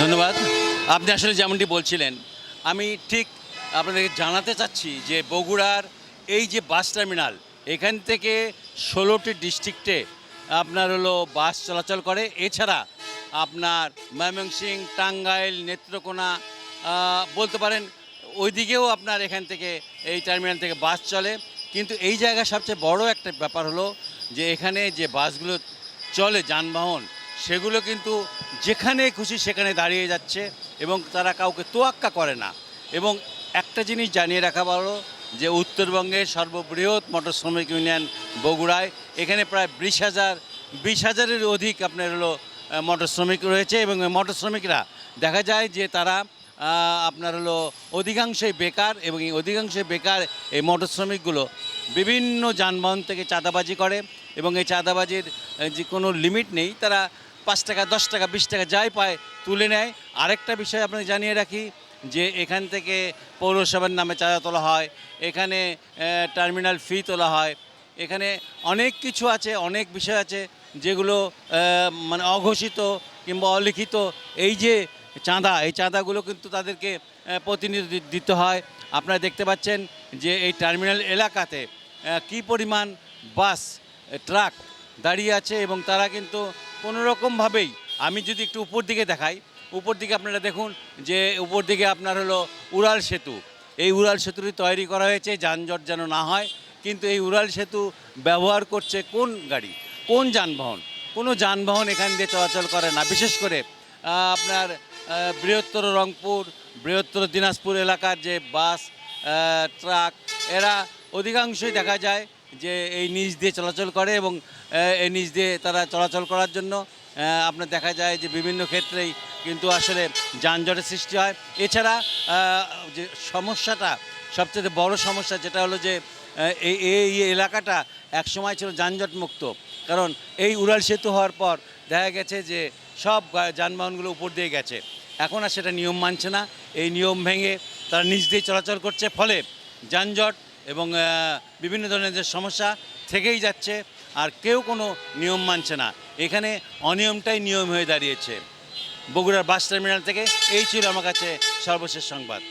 ধন্যবাদ। আপনি আসলে যেমনটি বলছিলেন, আমি ঠিক আপনাদেরকে জানাতে চাচ্ছি যে বগুড়ার এই যে বাস টার্মিনাল, এখান থেকে ষোলোটি ডিস্ট্রিক্টে আপনার হলো বাস চলাচল করে। এছাড়া আপনার ময়মনসিং, টাঙ্গাইল, নেত্রকোনা বলতে পারেন ওইদিকেও আপনার এখান থেকে এই টার্মিনাল থেকে বাস চলে। কিন্তু এই জায়গায় সবচেয়ে বড় একটা ব্যাপার হলো যে এখানে যে বাসগুলো চলে যানবাহন সেগুলো কিন্তু যেখানে খুশি সেখানে দাঁড়িয়ে যাচ্ছে এবং তারা কাউকে তোয়াক্কা করে না। এবং একটা জিনিস জানিয়ে রাখা ভালো, যে উত্তরবঙ্গের সর্ববৃহৎ মোটর শ্রমিক ইউনিয়ন বগুড়ায়, এখানে প্রায় বিশ হাজার, বিশ হাজারের অধিক আপনার হলো মোটর শ্রমিক রয়েছে এবং মোটর শ্রমিকরা দেখা যায় যে তারা আপনার হলো অধিকাংশই বেকার এবং এই অধিকাংশই বেকার এই মোটর শ্রমিকগুলো বিভিন্ন যানবাহন থেকে চাঁদাবাজি করে এবং এই চাঁদাবাজির যে কোনো লিমিট নেই, তারা পাঁচ টাকা, দশ টাকা, বিশ টাকা যাই পায়, তুলে নেয়। আরেকটা বিষয় আপনাকে জানিয়ে রাখি যে এখান থেকে পৌরসভার নামে চাঁদা তোলা হয়, এখানে টার্মিনাল ফি তোলা হয়। এখানে অনেক কিছু আছে, অনেক বিষয় আছে যেগুলো মানে অঘোষিত কিংবা অলিখিত। এই যে চাঁদা, এই চাঁদাগুলো কিন্তু তাদেরকে প্রতিনিধি দিতে হয়। আপনারা দেখতে পাচ্ছেন যে এই টার্মিনাল এলাকাতে কী পরিমাণ বাস ট্রাক দাঁড়িয়ে আছে এবং তারা কিন্তু কোনো রকমভাবেই আমি যদি একটু উপর দিকে দেখাই, উপর দিকে আপনারা দেখুন যে উপর দিকে আপনার হলো উড়াল সেতু। এই উড়াল সেতুটি তৈরি করা হয়েছে, যানজট যেন না হয়, কিন্তু এই উড়াল সেতু ব্যবহার করছে কোন গাড়ি? কোন যানবাহন? কোনো যানবাহন এখান দিয়ে চলাচল করে না। বিশেষ করে আপনার বৃহত্তর রংপুর, বৃহত্তর দিনাজপুর এলাকার যে বাস ট্রাক, এরা অধিকাংশই দেখা যায় যে এই নিচ দিয়ে চলাচল করে এবং এই নিচ দিয়ে তারা চলাচল করার জন্য আপনার দেখা যায় যে বিভিন্ন ক্ষেত্রেই কিন্তু আসলে যানজটের সৃষ্টি হয়। এছাড়া যে সমস্যাটা, সবচেয়ে বড় সমস্যা যেটা হলো যে এই এই এলাকাটা একসময় ছিল যানজট মুক্ত কারণ এই উড়াল সেতু হওয়ার পর দেখা গেছে যে সব যানবাহনগুলো উপর দিয়ে গেছে। এখন আর সেটা নিয়ম মানছে না। এই নিয়ম ভেঙে তারা নিচ দিয়ে চলাচল করছে। ফলে যানজট এবং বিভিন্ন ধরনের যে সমস্যা থেকেই যাচ্ছে, আর কেউ কোনো নিয়ম মানছে না। এখানে অনিয়মটাই নিয়ম হয়ে দাঁড়িয়েছে। বগুড়ার বাস টার্মিনাল থেকে এই ছিল আমার কাছে সর্বশেষ সংবাদ।